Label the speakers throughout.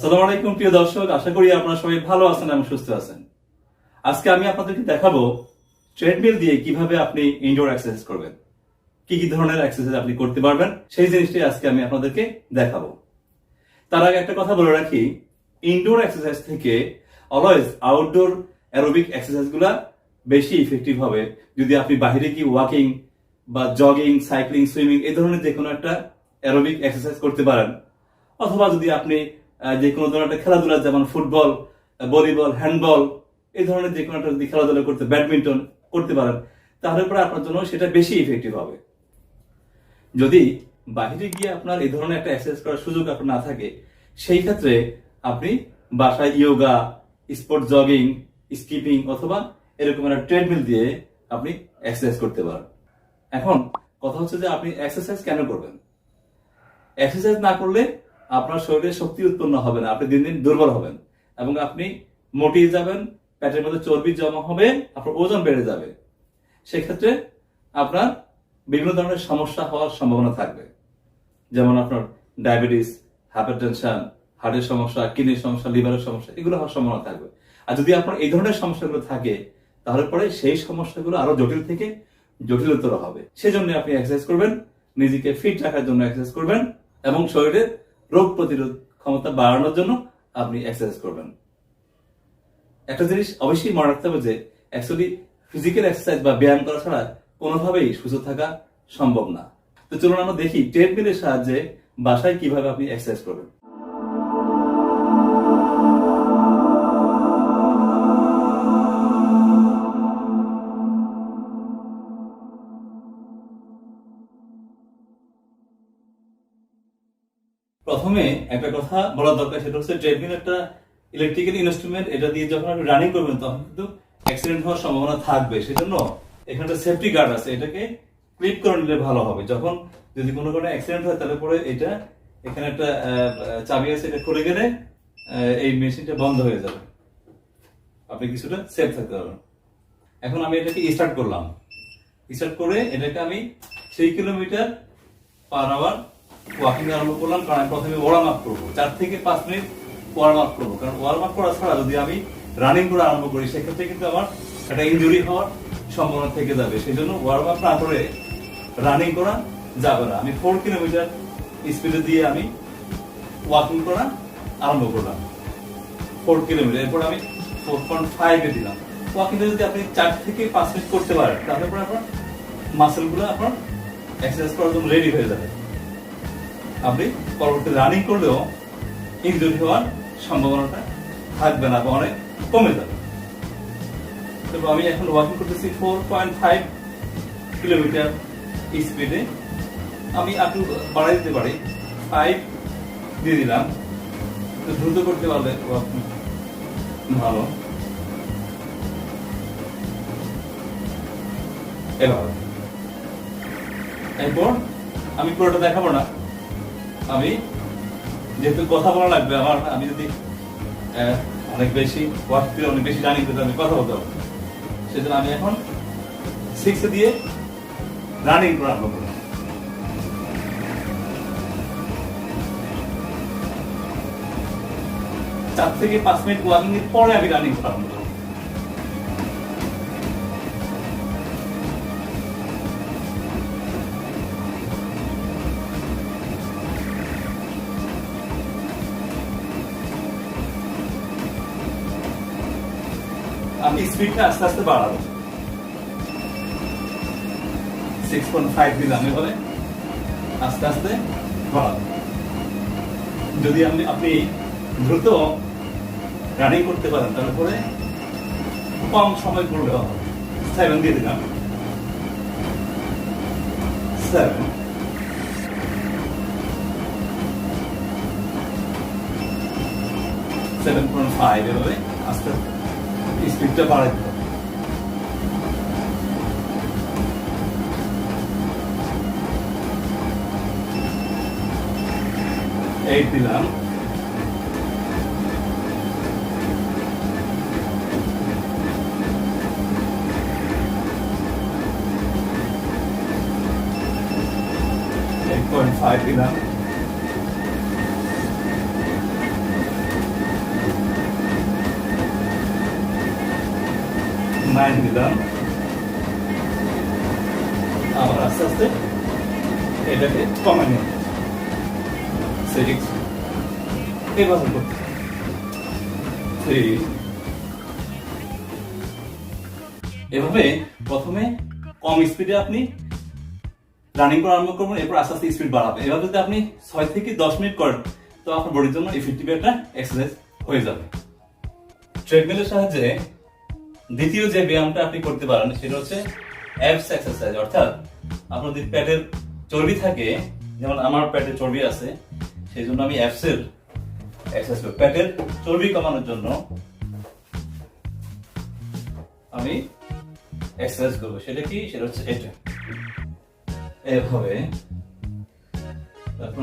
Speaker 1: আসসালামু আলাইকুম, প্রিয় দর্শক। আশা করি আপনারা সবাই ভালো আছেন এবং সুস্থ আছেন। আজকে আমি আপনাদেরকে দেখাবো ট্রেডমিল দিয়ে কীভাবে আপনি ইনডোর এক্সারসাইজ করবেন। কি কি ধরনের এক্সারসাইজ আপনি করতে পারবেন, সেই জিনিসটাই আজকে আমি আপনাদেরকে দেখাবো। তার আগে একটা কথা বলে রাখি ইনডোর এক্সারসাইজ থেকে অলওয়েজ আউটডোর অ্যারোবিক এক্সারসাইজগুলা বেশি ইফেক্টিভ হবে। যদি আপনি বাইরে কি ওয়াকিং বা জগিং সাইক্লিং সুইমিং এই ধরনের যে কোনো একটা অ্যারোবিক এক্সারসাইজ করতে পারেন, অথবা যদি আপনি যে কোনো ধরনের একটা খেলাধুলা, যেমন ফুটবল ভলিবল, হ্যান্ডবল, এই ধরনের যে কোনো একটা যদি খেলাধুলা করতে, ব্যাডমিন্টন করতে পারেন, তাহলে পরে আপনার জন্য সেটা বেশি ইফেক্টিভ হবে। যদি বাহিরে গিয়ে আপনার এই ধরনের একটা এক্সারসাইজ করার সুযোগ আপনার না থাকে, সেই ক্ষেত্রে আপনি বাসায় ইয়োগা স্পোর্ট জগিং স্কিপিং অথবা এরকম একটা ট্রেডমিল দিয়ে আপনি এক্সারসাইজ করতে পারেন। এখন কথা হচ্ছে যে আপনি এক্সারসাইজ কেন করবেন? এক্সারসাইজ না করলে আপনার শরীরে শক্তি উৎপন্ন হবে না, আপনি দিন দিন দুর্বল হবেন এবং আপনি মোটিয়ে যাবেন, পেটের মধ্যে চর্বি জমা হবে, আপনার ওজন বেড়ে যাবে। সেক্ষেত্রে আপনার বিভিন্ন ধরনের সমস্যা হওয়ার সম্ভাবনা থাকবে। যেমন আপনার ডায়াবেটিস হাইপার টেনশন হার্টের সমস্যা, কিডনির সমস্যা, লিভারের সমস্যা, এগুলো হওয়ার সম্ভাবনা থাকবে। আর যদি আপনার এই ধরনের সমস্যাগুলো থাকে, তাহলে পরে সেই সমস্যাগুলো আরও জটিল থেকে জটিলতর হবে। সেজন্য আপনি এক্সারসাইজ করবেন, নিজেকে ফিট রাখার জন্য এক্সারসাইজ করবেন এবং শরীরের রোগ প্রতিরোধ ক্ষমতা বাড়ানোর জন্য আপনি এক্সারসাইজ করবেন। একটা জিনিস অবশ্যই মনে রাখতে হবে যে অ্যাকচুয়ালি ফিজিক্যাল এক্সারসাইজ বা ব্যায়াম করা ছাড়া কোনোভাবেই সুস্থ থাকা সম্ভব না। তো চলুন আমরা দেখি ট্রেডমিলের সাহায্যে বাসায় কীভাবে আপনি এক্সারসাইজ করবেন। প্রথমে একটা কথা বলা দরকার, সেটা হচ্ছে ট্রেডমিল একটা ইলেকট্রিক্যাল ইনস্ট্রুমেন্ট এটা দিয়ে যখন আপনি রানিং করবেন, তখন কিন্তু অ্যাক্সিডেন্ট হওয়ার সম্ভাবনা থাকবে। সেজন্য এখানে সেফটি গার্ড আছে, এটাকে ক্লিপ করে নিলে ভালো হবে। যখন যদি কোনো কোনো অ্যাক্সিডেন্ট হয়, তাহলে পরে এটা, এখানে একটা চাবি আছে, এটা খুলে গেলে এই মেশিনটা বন্ধ হয়ে যাবে। আপনি কিছুটা সেফ থাকতে পারবেন। এখন আমি এটাকে স্টার্ট করলাম। স্টার্ট করে এটাকে আমি three kilometre per hour walking আরম্ভ করলাম, কারণ আমি প্রথমে ওয়ার্ম আপ করব। চার থেকে পাঁচ মিনিট ওয়ার্ম আপ করব। কারণ ওয়ার্ম আপ করা ছাড়া যদি আমি রানিং করা আরম্ভ করি, সেক্ষেত্রে কিন্তু আমার একটা ইনজুরি হওয়ার সম্ভাবনা থেকে যাবে। সেই জন্য ওয়ার্ম আপ না করে রানিং করা যাবে না। আমি ফোর কিলোমিটার স্পিডে দিয়ে আমি ওয়াকিং করা আরম্ভ করলাম। ফোর কিলোমিটার এরপর আমি ফোর পয়েন্ট ফাইভে দিলাম। ওয়াকিংটা যদি আপনি চার থেকে পাঁচ মিনিট করতে পারেন, তাহলে আপনার মাসেলগুলো আপনার এক্সারসাইজ করার জন্য রেডি হয়ে যাবে। আপনি পরবর্তী রানিং করলেও ইনজুরি হওয়ার সম্ভাবনাটা থাকবে না বা অনেক কমে যাবে। তো আমি এখন ওয়াকিং করতেছি ফোর পয়েন্ট ফাইভ কিলোমিটার স্পিডে আমি একটু বাড়াই দিতে পারি ফাইভ দিয়ে দিলাম। তো দ্রুত করতে পারলে ভালো। এভাবে। এরপর আমি পুরোটা দেখাবো না। আমি যেহেতু কথা বলা লাগবে আমার, আমি যদি অনেক বেশি ওয়ার্ক করে অনেক বেশি জানি তো আমি কথা বলতে পারব। সেজন্য আমি এখন সিক্সে দিয়ে রানিং করা আরম্ভ করলাম। চার থেকে পাঁচ মিনিট ওয়াকিং এর পরে আমি রানিং করা আরম্ভ আমি স্পিডটা আস্তে আস্তে বাড়াবো। সিক্স পয়েন্ট ফাইভ দিলাম এভাবে আস্তে আস্তে বাড়াবো। যদি আপনি আপনি দ্রুত রানিং করতে পারেন, তাহলে পরে কম সময় করলে হবে। সেভেন দিয়ে দিলাম। সেভেন সেভেন পয়েন্ট ফাইভ এভাবে আস্তে আস্তে স্পিডটা বাড়াই দিতে। এইট দিলাম পয়েন্ট ফাইভ দিলাম নাইন দিলাম আবার আস্তে আস্তে এটাকে কমে নিন সিক্স এভাবে করতে থ্রি এভাবে প্রথমে কম স্পিডে আপনি রানিং করা আরম্ভ করবেন, এরপর আস্তে আস্তে স্পিড বাড়াবেন। এভাবে যদি আপনি ছয় থেকে দশ মিনিট করেন, তো আপনার বডির জন্য ইফেক্টিভ একটা এক্সারসাইজ হয়ে যাবে। ট্রেডমিলের সাহায্যে দ্বিতীয় যে ব্যায়ামটা আপনি করতে পারেন সেটা হচ্ছে অ্যাবস এক্সারসাইজ অর্থাৎ আপনার যদি পেটের চর্বি থাকে, যেমন আমার পেটে চর্বি আছে সেই জন্য আমি অ্যাবসের এক্সারসাইজ পেটের চর্বি কমানোর জন্য আমি এক্সারসাইজ করব। সেটা কি? সেটা হচ্ছে এটা। এভাবে। তারপর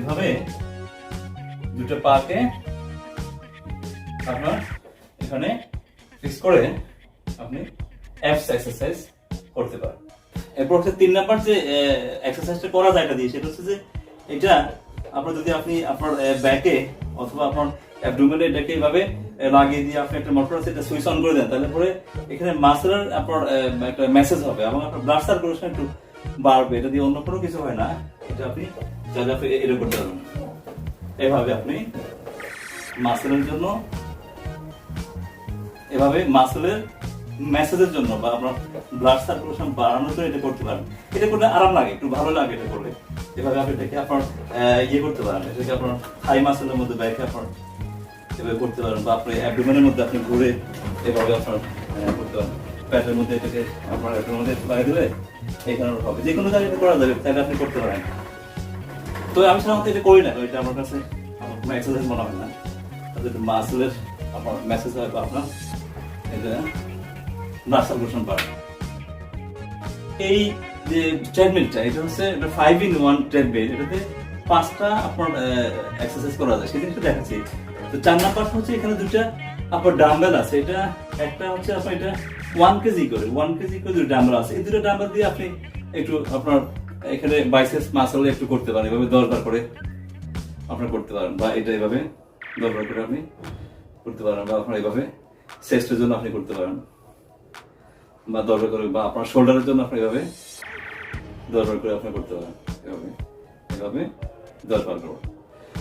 Speaker 1: এভাবে দুটো পাকে আপনার এখানে ফিক্স করে আপনি অ্যাপস এক্সারসাইজ করতে পারেন। এরপর হচ্ছে তিন নাম্বার যে এক্সারসাইজটা করা যায় এটা দিয়ে সেটা হচ্ছে যে এটা আপনার যদি আপনি আপনার ব্যাকে অথবা আপনার অ্যাবডোমেনে এটাকে এভাবে লাগিয়ে দিয়ে আপনি একটা মোটর আছে, এটা সুইচ অন করে দেন, তাহলে পরে এখানে মাসেলের আপনার একটা মেসেজ হবে এবং আপনার ব্লাড সার্কুলেশন একটু বাড়বে এটা দিয়ে অন্য কোনো কিছু হয় না, এটা আপনি চাইলে আপনি এরকম করতে পারবেন। এভাবে আপনি মাসেলের জন্য, এভাবে মাসেলের মেসেজের জন্য বা আপনার ব্লাড সার্কুলেশন বাড়ানোর জন্য এটা করতে পারেন। এটা করলে আরাম লাগে, একটু ভালো লাগে এটা করলে। এভাবে আপনি এটাকে আপনার ইয়ে করতে পারেন এটাকে আপনার হাই মাসেলের মধ্যে ব্যাকে আপনার এভাবে করতে পারেন বা আপনি অ্যাবডোমেনের মধ্যে আপনি ঘুরে এভাবে আপনার করতে পারেন। প্যাটের মধ্যে এটাকে আপনার অ্যাবডোমেনের মধ্যে লাগিয়ে দিলে এখানে হবে। যে কোনো জায়গায় করা যাবে, তাহলে আপনি করতে পারেন। তো আমি সাধারণত এটা করি না এটা আমার কাছে আমার কোনো এক্সারসাইজ মনে হয় না। তাদের মাসেলের আপনার মেসেজ হয় বা আপনার এটা ব্লাড সার্কুলেশন বাড়ে। এই যে ট্রেডমিলটা এটা হচ্ছে এটা ফাইভ ইন ওয়ান ট্রেডমিল এটাতে পাঁচটা আপনার এক্সারসাইজ করা যায়। সেই জিনিসটা দেখাচ্ছি। তো চার নাম্বার হচ্ছে এখানে দুটা আপনার ডাম্বেল আছে। এটা একটা হচ্ছে আপনার এটা ওয়ান কেজি করে ওয়ান কেজি করে দুটো ডাম্বেল আছে। এই দুটো ডাম্বেল দিয়ে আপনি একটু আপনার এখানে বাইসেপস মাসল একটু করতে পারেন। এভাবে দরকার করে আপনার করতে পারেন, বা এটা এভাবে দরকার করে আপনি করতে পারেন, বা আপনার এভাবে চেস্টের জন্য আপনি করতে পারেন, বা দরকার করে, বা আপনার শোল্ডারের জন্য আপনি এভাবে দরকার করে আপনি করতে পারেন। এভাবে এভাবে দরকার করে।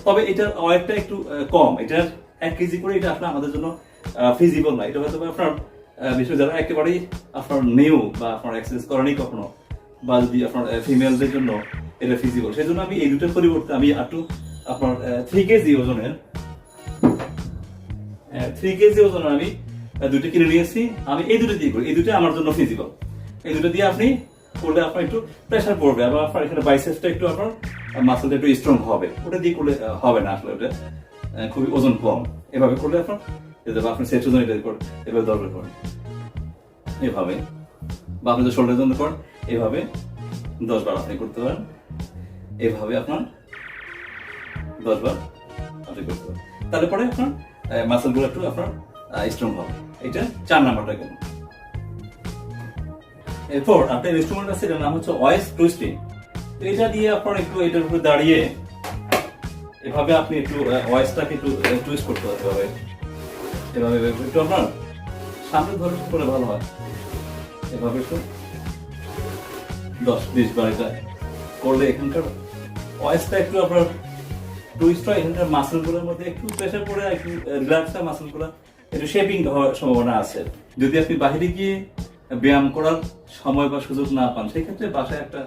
Speaker 1: তবে এটার ওয়েটটা একটু কম। এটার এক কেজি করে এটা আপনার আমাদের জন্য ফিজিবল না। এটা হয়তো আপনার বিশেষ একেবারেই আপনার নিউ বা আপনার এক্সারসাইজ করেনি কখনো বা যদি আপনার ফিমেলদের জন্য এটা ফিজিবল সেই জন্য আমি এই দুটোর পরিবর্তে আমি একটু আপনার থ্রি কেজি ওজনের থ্রি কেজি ওজন আমি দুটো কিনে নিয়েছি। আমি এই দুটো দিয়ে করি। এই দুটো আমার জন্য ফিজিবল এই দুটো দিয়ে আপনি করলে আপনার একটু প্রেশার পড়বে, আবার আপনার এখানে বাইসেপসটা একটু আপনার মাসলটা একটু স্ট্রং হবে। ওটা দিয়ে করলে হবে না আসলে ওটা খুবই ওজন কম। এভাবে করলে আপনার যেতে আপনি সেট ওজন এটা করে, এভাবে দরকার করেন এভাবে। বা আপনি যদি শোল্ডার জন্য করেন এভাবে দশ বার আপনি করতে পারেন। এভাবে আপনার দশ বার আপনি করতে পারেন। তাহলে পরে আপনার মাসেলগুলো একটু আপনার স্ট্রং হবে। এটা চার নাম্বারটা কেন এরপর আপনার ইনস্ট্রুমেন্ট আছে, এটার নাম হচ্ছে ওয়েস টুইস্টিং। এটা দিয়ে আপনার একটু এটার উপরে দাঁড়িয়ে এভাবে আপনি একটু ওয়েসটাকে একটু টুইস্ট করতে হবে এভাবে একটু আপনার সামনে ধরে করে ভালো হয়। এভাবে একটু। দশ বিশ করলে এখানকার ওয়েসটা একটু আপনার এখানকার মধ্যে একটু প্রেশার পড়ে একটু একটু শেপিং হওয়ার সম্ভাবনা আছে। যদি আপনি বাইরে গিয়ে ব্যায়াম করার সময় বা সুযোগ না পান সেই ক্ষেত্রে বাসায় একটা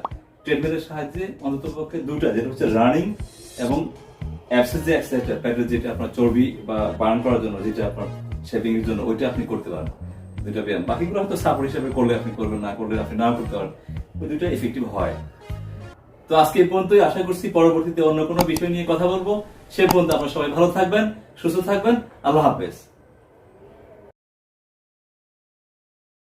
Speaker 1: ট্রেডমিলের সাহায্যে অন্তত পক্ষে দুটা যেটা হচ্ছে রানিং এবং যেটা আপনার চর্বি বা বার্ন করার জন্য, যেটা আপনার শেভিং এর জন্য, ওইটা আপনি করতে পারেন। দুইটা ব্যায়াম। বাকিগুলো হয়তো সাপোর্ট হিসেবে করলে আপনি করবেন, না করলে আপনি না করতে পারেন। ওই দুইটা হয়। তো আজকে এই পর্যন্তই। আশা করছি পরবর্তীতে অন্য কোনো বিষয় নিয়ে কথা বলব। সে পর্যন্ত আপনার সবাই ভালো থাকবেন, সুস্থ থাকবেন। আল্লাহ হাফেজ।